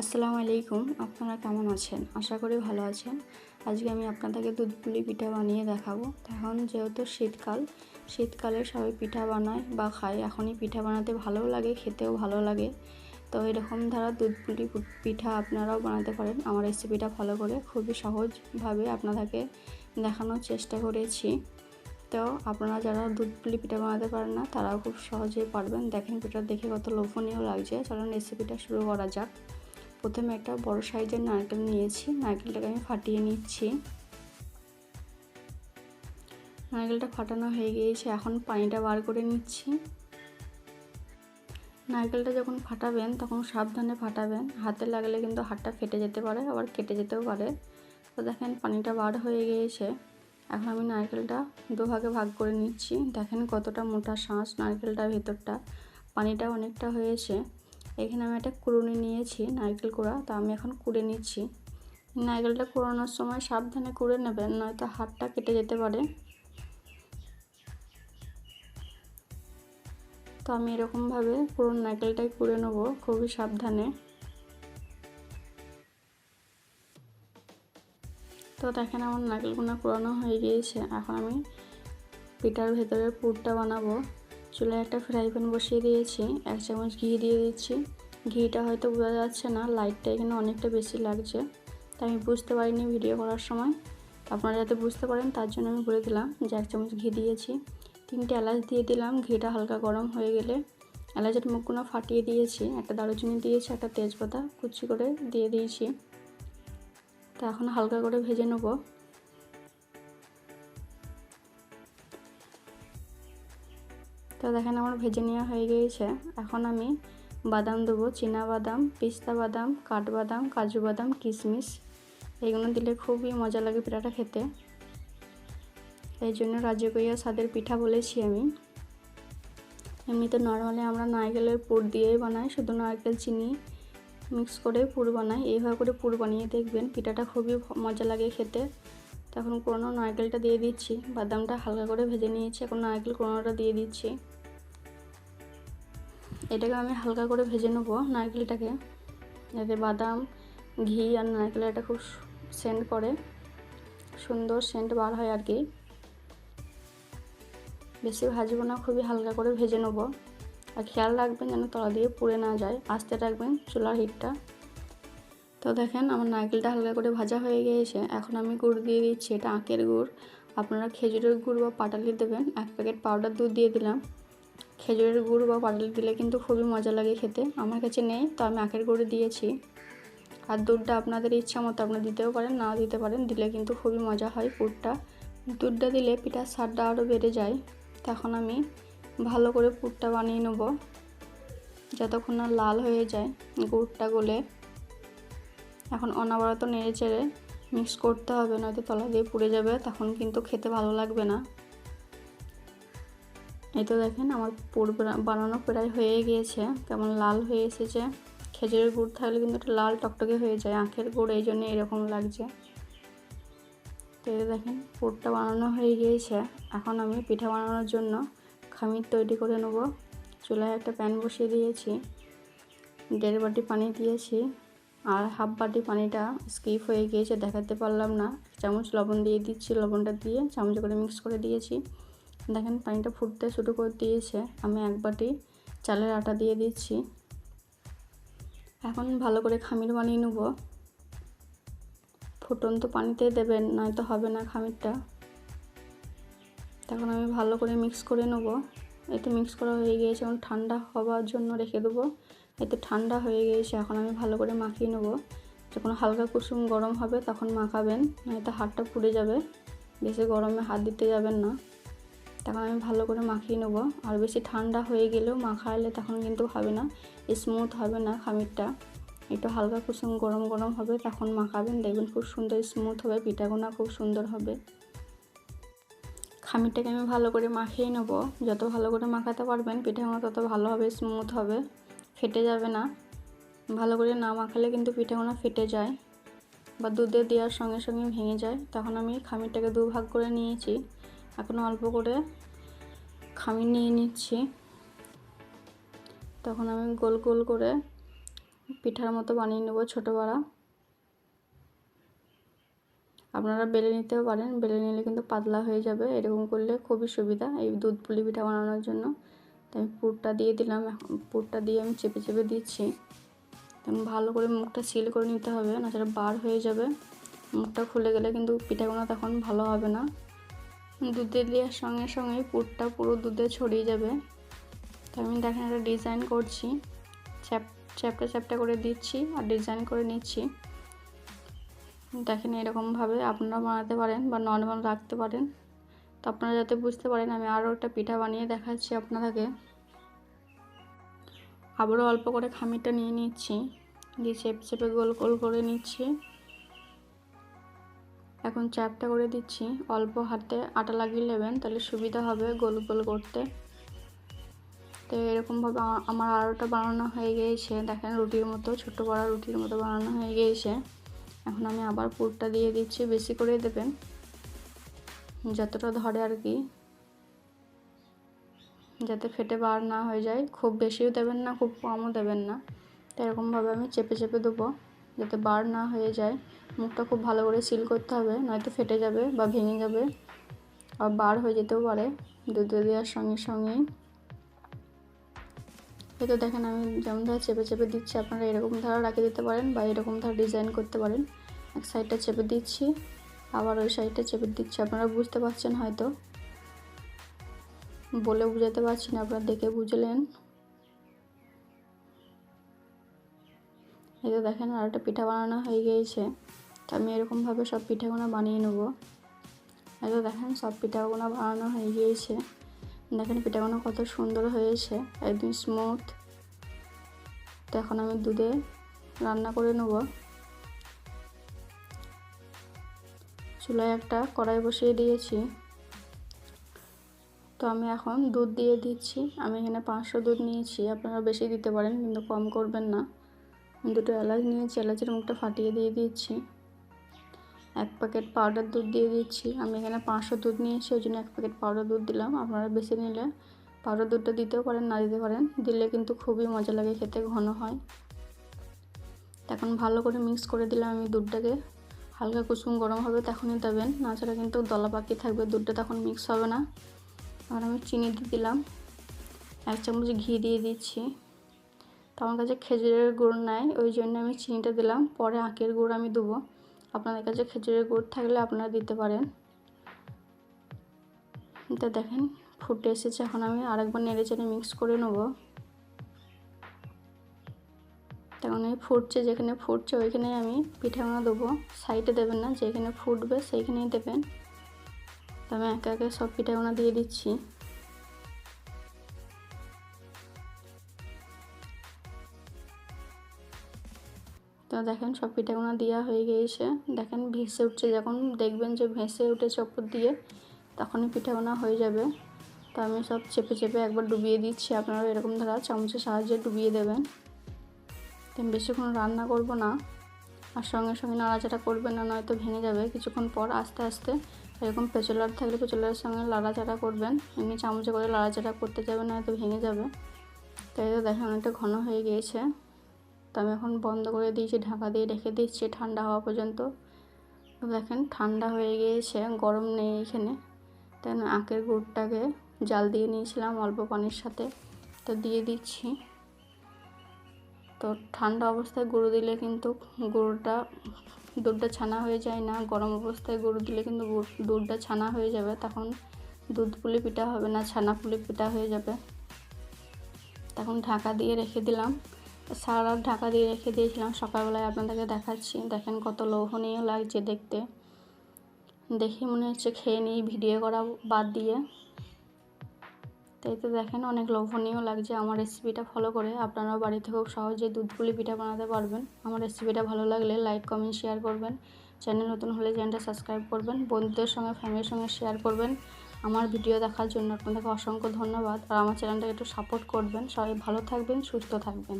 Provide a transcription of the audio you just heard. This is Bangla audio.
আসসালামু আলাইকুম, আপনারা কেমন আছেন? আশা করি ভালো আছেন। আজকে আমি আপনাদেরকে দুধ পুলি পিঠা বানিয়ে দেখাবো। এখন যেহেতু শীতকাল, শীতকালে সবাই পিঠা বানায় বা খায়। এখনই পিঠা বানাতে ভালোও লাগে, খেতেও ভালো লাগে। তো এরকম ধারা দুধ পুলি পিঠা আপনারাও বানাতে পারেন। আমার রেসিপিটা ফলো করে খুবই সহজভাবে আপনাদেরকে দেখানোর চেষ্টা করেছি। তো আপনারা যারা দুধ পুলি পিঠা বানাতে পারেন না, তারাও খুব সহজেই পারবেন। দেখেন পিঠা দেখে কত লোভনীয় লাগছে। চলুন রেসিপিটা শুরু করা যাক। প্রথমে একটা বড় সাইজের নারকেল নিয়েছি। নারকেলটাকে আমি ফাটিয়ে নিচ্ছি। নারকেলটা ফাটানো হয়ে গিয়েছে, এখন পানিটা বার করে নিচ্ছি। নারকেলটা যখন ফাটাবেন, তখন সাবধানে ফাটাবেন। হাতে লাগলে কিন্তু হাতটা ফেটে যেতে পারে, আবার কেটে যেতেও পারে। তো দেখেন পানিটা বার হয়ে গিয়েছে। এখন আমি নারকেলটা দুভাগে ভাগ করে নিচ্ছি। দেখেন কতটা মোটা শাঁস নারকেলটার ভেতরটা। পানিটা অনেকটা হয়েছে। এখানে আমি একটা কুড়ুনি নিয়েছি, নারকেল কুড়া। তো আমি এখন কুড়ে নিচ্ছি। নারকেলটা কুড়ানোর সময় সাবধানে কুড়ে নেবেন, নয়তো হাতটা কেটে যেতে পারে। তো আমি এরকমভাবে পুরো নারকেলটাই কুড়ে নেব, খুবই সাবধানে। তো দেখেন আমার নারকেলগুলো কুড়ানো হয়ে গিয়েছে। এখন আমি পিঠার ভেতরে পুরটা বানাবো। চুলায় একটা ফ্রাই প্যান বসিয়ে দিয়েছি, এক চামচ ঘি দিয়ে দিচ্ছি। ঘিটা হয়তো বোঝা যাচ্ছে না, লাইটটা এখানে অনেকটা বেশি লাগছে তাই আমি বুঝতে পারিনি ভিডিও করার সময়। আপনারা যাতে বুঝতে পারেন, তার জন্য আমি বলে দিলাম যে এক চামচ ঘি দিয়েছি। তিনটে এলাচ দিয়ে দিলাম, ঘিটা হালকা গরম হয়ে গেলে। এলাচের মুখগুলো ফাটিয়ে দিয়েছি, একটা দারুচিনি দিয়েছি, একটা তেজপাতা কুচি করে দিয়ে দিয়েছি। তা এখন হালকা করে ভেজে নেব। তো দেখেন আমার ভেজে নেওয়া হয়ে গিয়েছে। এখন আমি বাদাম দেবো, চীনা বাদাম, পিস্তা বাদাম, কাঠবাদাম, কাজু বাদাম, কিশমিশ। এইগুলো দিলে খুবই মজা লাগে পিঠাটা খেতে। এই জন্য রাজকীয় স্বাদের পিঠা বলেছি আমি। এমনিতে নর্মালি আমরা নারকেলের পুর দিয়েই বানাই, শুধু নারকেল, চিনি মিক্স করে পুর বানাই। এইভাবে করে পুর বানিয়ে দেখবেন পিঠাটা খুবই মজা লাগে খেতে। তখন কোনো নারকেলটা দিয়ে দিচ্ছি। বাদামটা হালকা করে ভেজে নিয়েছি, এখন নারকেল কোনোটা দিয়ে দিচ্ছি। এটাকে আমি হালকা করে ভেজে নেব নারকেলটাকে, যাতে বাদাম, ঘি আর নারকেল এটা খুব সেন্ট করে সুন্দর সেন্ট বার হয় আর কি। বেশি ভাজবো না, খুবই হালকা করে ভেজে নেব। আর খেয়াল রাখবেন যেন তলা দিয়ে পুড়ে না যায়, আস্তে রাখবেন চুলার হিটটা। তো দেখেন আমার নারকেলটা হালকা করে ভাজা হয়ে গিয়েছে। এখন আমি গুড় দিয়ে দিচ্ছি, এটা আঁকের গুড়। আপনারা খেজুরের গুড় বা পাটালি দেবেন, এক প্যাকেট পাউডার দুধ দিয়ে দিলাম। খেজুরের গুড় বা পাটালি দিলে কিন্তু খুবই মজা লাগে খেতে। আমার কাছে নেই, তো আমি আখের গুড় দিয়েছি। আর দুধটা আপনাদের ইচ্ছা মতো আপনারা দিতেও পারেন না দিতে পারেন, দিলে কিন্তু খুবই মজা হয় পুরটা। দুধটা দিলে পিঠার স্বাদটা আরও বেড়ে যায়। তখন আমি ভালো করে পুরটা বানিয়ে নেব, যতক্ষণ না লাল হয়ে যায়, গুড়টা গলে। এখন অনাবরত নেড়ে চেড়ে মিক্স করতে হবে, নয়তো তলা দিয়ে পুড়ে যাবে, তখন কিন্তু খেতে ভালো লাগবে না। এই তো দেখেন আমার পুর বানানো প্রায় হয়ে গিয়েছে, কেমন লাল হয়ে এসেছে। খেজুরের গুড় থাকলে কিন্তু একটা লাল টকটকে হয়ে যায়, আখের গুড় এই জন্য এরকম লাগছে। তো এই দেখেন, পুরটা বানানো হয়ে গিয়েছে। এখন আমি পিঠা বানানোর জন্য খামির তৈরি করে নেব। চুলায় একটা প্যান বসিয়ে দিয়েছি, দেড় বাটি পানি দিয়েছি। আর হাফ বাটি পানিটা স্কিপ হয়ে গিয়েছে, দেখাতে পারলাম না। চামচ লবণ দিয়ে দিচ্ছি, লবণটা দিয়ে চামচ করে মিক্স করে দিয়েছি। দেখেন পানিটা ফুটতে শুরু করে দিয়েছে। আমি এক বাটি চালের আটা দিয়ে দিচ্ছি। এখন ভালো করে খামির বানিয়ে নেব। ফুটন্ত পানিতে দেবেন, নয়তো হবে না খামিরটা। তখন আমি ভালো করে মিক্স করে নেব। এতে মিক্স করা হয়ে গিয়েছে, এখন ঠান্ডা হওয়ার জন্য রেখে দেবো। এতে ঠান্ডা হয়ে গিয়েছে, এখন আমি ভালো করে মাখিয়ে নেব। যখন হালকা কুসুম গরম হবে তখন মাখাবেন, নয়তো হাতটা পুড়ে যাবে, বেশি গরমে হাত দিতে যাবেন না। তখন আমি ভালো করে মাখিয়ে নেব, আর বেশি ঠান্ডা হয়ে গেলেও মাখালে তখন কিন্তু হবে না স্মুথ হবে না খামিরটা। একটু হালকা কুসুম গরম গরম হবে তখন মাখাবেন, দেখবেন খুব সুন্দর স্মুথ হবে, পিঠাগুনা খুব সুন্দর হবে। খামিরটাকে আমি ভালো করে মাখিয়ে নেব, যত ভালো করে মাখাতে পারবেন পিঠাগুলো তত ভালো হবে স্মুথ হবে। ফেটে যাবে না। ভালো করে না মাখালে কিন্তু পিঠাগুলো ফেটে যায় বা দুধে দেওয়ার সঙ্গে সঙ্গে ভেঙে যায়। তখন আমি খামিরটাকে দু ভাগ করে নিয়েছি। এখন অল্প করে খামির নিয়ে নিচ্ছি। তখন আমি গোল গোল করে পিঠার মতো বানিয়ে নেব ছোটো বড়া আপনারা বেলে নিতেও পারেন। বেলে নিলে কিন্তু পাতলা হয়ে যাবে। এরকম করলে খুবই সুবিধা এই দুধ পুলি পিঠা বানানোর জন্য। আমি পুরটা দিয়ে দিলাম। পুরটা দিয়ে আমি চেপে চেপে দিচ্ছি। ভালো করে মুখটা সিল করে নিতে হবে না সেটা বার হয়ে যাবে। মুখটা খুলে গেলে কিন্তু পিঠাগুলো তখন ভালো হবে না। দুধে দেওয়ার সঙ্গে সঙ্গে পুরটা পুরো দুধে ছড়িয়ে যাবে। তো আমি দেখেন একটা ডিজাইন করছি। চ্যাপ, চ্যাপটা চ্যাপটা করে দিচ্ছি আর ডিজাইন করে নিচ্ছি। দেখেন এরকমভাবে আপনারা বানাতে পারেন বা নর্মাল রাখতে পারেন। তো আপনারা যাতে বুঝতে পারেন, আমি আরও একটা পিঠা বানিয়ে দেখাচ্ছি আপনাদেরকে। আবারও অল্প করে খামিরটা নিয়ে নিচ্ছি, দিয়ে চেপে চেপে গোল গোল করে নিচ্ছি। এখন চ্যাপটা করে দিচ্ছি, অল্প হাতে আটা লাগিয়ে নেবেন, তাহলে সুবিধা হবে গোল গোল করতে। তো এরকমভাবে আমার আরোটা বানানো হয়ে গিয়েছে। দেখেন রুটির মতো ছোটো বড়া রুটির মতো বানানো হয়ে গিয়েছে। এখন আমি আবার পুরটা দিয়ে দিচ্ছি, বেশি করে দেবেন। যতটা ধরে আর কি, যাতে ফেটে বার না হয়ে যায়। খুব বেশিও দেবেন না, খুব কমও দেবেন না। তো এরকমভাবে আমি চেপে চেপে দেবো, যাতে বার না হয়ে যায়। মুখটা খুব ভালো করে সিল করতে হবে, নয়তো ফেটে যাবে বা ভেঙে যাবে আর বার হয়ে যেতেও পারে। দুধ দেওয়ার সঙ্গে সঙ্গেই। এই তো দেখেন আমি যেমন ধর চেপে চেপে দিচ্ছি, আপনারা এরকম ধারা রাখে দিতে পারেন বা এরকম ধারা ডিজাইন করতে পারেন। এক সাইডটা চেপে দিচ্ছি। আবার ওই সাইডটা চেপে দিচ্ছি। আপনারা বুঝতে পারছেন হয়তো। বলে বুঝাতে পারছি না, আপনারা দেখে বুঝলেন। এই তো দেখেন আর একটা পিঠা বানানো হয়ে গিয়েছে। তো আমি এরকমভাবে সব পিঠাগুলো বানিয়ে নেব। এই তো দেখেন, সব পিঠাগুলো বানানো হয়ে গিয়েছে। দেখেন পিঠাগুলো কত সুন্দর হয়েছে, একদম স্মুথ তো এখন আমি দুধে রান্না করে নেব। চুলায় একটা কড়াই বসিয়ে দিয়েছি। তো আমি এখন দুধ দিয়ে দিচ্ছি। আমি এখানে পাঁচশো দুধ নিয়েছি। আপনারা বেশি দিতে পারেন, কিন্তু কম করবেন না। দুটো এলাচ নিয়েছি, এলাচের মুখটা ফাটিয়ে দিয়ে দিচ্ছি। এক প্যাকেট পাউডার দুধ দিয়ে দিচ্ছি। আমি এখানে পাঁচশো দুধ নিয়েছি, ওই জন্য এক প্যাকেট পাউডার দুধ দিলাম। আপনারা বেশি নিলে পাউডার দুধটা দিতেও পারেন, না দিতে পারেন। দিলে কিন্তু খুবই মজা লাগে, খেতে ঘন হয়। এখন ভালো করে মিক্স করে দিলাম আমি দুধটাকে। হালকা কুসুম গরম হবে তখনই দেবেন নাছাড়া কিন্তু দলা পাকি থাকবে, দুধটা তখন মিক্স হবে না। আর আমি চিনি দিয়ে দিলাম, এক চামচ ঘি দিয়ে দিচ্ছি। তো আমার কাছে খেজুরের গুড় নাই, ওই জন্য আমি চিনিটা দিলাম, পরে আখের গুড় আমি দেবো। আপনাদের কাছে খেজুরের গুড় থাকলে আপনারা দিতে পারেন। তো দেখেন, ফুটে এসেছে, এখন আমি আরেকবার নেড়ে চেড়ে মিক্স করে নেব। তখন এই ফুটছে, যেখানে ফুটছে ওইখানে আমি পিঠাগুলো দেবো। সাইডে দেবেন না, যেখানে ফুটবে সেইখানেই দেবেন। তো আমি একে একে সব পিঠাগুলো দিয়ে দিচ্ছি। তো দেখেন সব পিঠাগুলো দেওয়া হয়ে গিয়েছে। দেখেন ভেসে উঠছে, যখন দেখবেন যে ভেসে উঠেছে ওপর দিয়ে, তখনই পিঠাগুলো হয়ে যাবে। তো আমি সব চেপে চেপে একবার ডুবিয়ে দিচ্ছি আপনারা এরকম ধারা চামচের সাহায্যে ডুবিয়ে দেবেন। তো বেশিক্ষণ রান্না করব না, আর সঙ্গে সঙ্গে নাড়াচাড়া করবেন না, নয়তো ভেঙে যাবে। কিছুক্ষণ পর আস্তে আস্তে এরকম পেঁচলার থাকলে পেঁচলার সঙ্গে লাড়াচাড়া করবেন। এমনি চামচে করে লাড়াচাড়া করতে যাবে না হয়তো ভেঙে যাবে। তাই তো দেখেন, অনেকটা ঘন হয়ে গিয়েছে। তো আমি এখন বন্ধ করে দিয়েছি, ঢাকা দিয়ে রেখে দিচ্ছি ঠান্ডা হওয়া পর্যন্ত। দেখেন, ঠান্ডা হয়ে গিয়েছে, গরম নেই এখানে। তাই আখের গুড়টাকে জাল দিয়ে নিয়েছিলাম অল্প পানির সাথে। তো দিয়ে দিচ্ছি। তো ঠান্ডা অবস্থায় গরু দিলে কিন্তু গরুটা দুধটা ছানা হয়ে যায় না। গরম অবস্থায় গরু দিলে কিন্তু দুধটা ছানা হয়ে যাবে। তখন দুধ পুলি পিঠা হবে না, ছানা পুলি পিঠা হয়ে যাবে। তখন ঢাকা দিয়ে রেখে দিলাম। সারা ঢাকা দিয়ে রেখে দিয়েছিলাম। সকালবেলায় আপনাদেরকে দেখাচ্ছি। দেখেন কত লোভনীয় লাগছে দেখতে। দেখে মনে হচ্ছে খেয়ে নিই, ভিডিও করা বাদ দিয়ে। তাই তো দেখেন অনেক লোভনীয় লাগছে আমার রেসিপিটা ফলো করে। আপনারাও বাড়িতে খুব সহজে দুধ পুলি পিঠা বানাতে পারবেন। আমার রেসিপিটা ভালো লাগলে লাইক কমেন্ট শেয়ার করবেন। চ্যানেল নতুন হলে চ্যানেলটা সাবস্ক্রাইব করবেন। বন্ধুদের সঙ্গে ফ্যামিলির সঙ্গে শেয়ার করবেন। আমার ভিডিও দেখার জন্য আপনাদেরকে অসংখ্য ধন্যবাদ। আর আমার চ্যানেলটাকে একটু সাপোর্ট করবেন। সবাই ভালো থাকবেন, সুস্থ থাকবেন।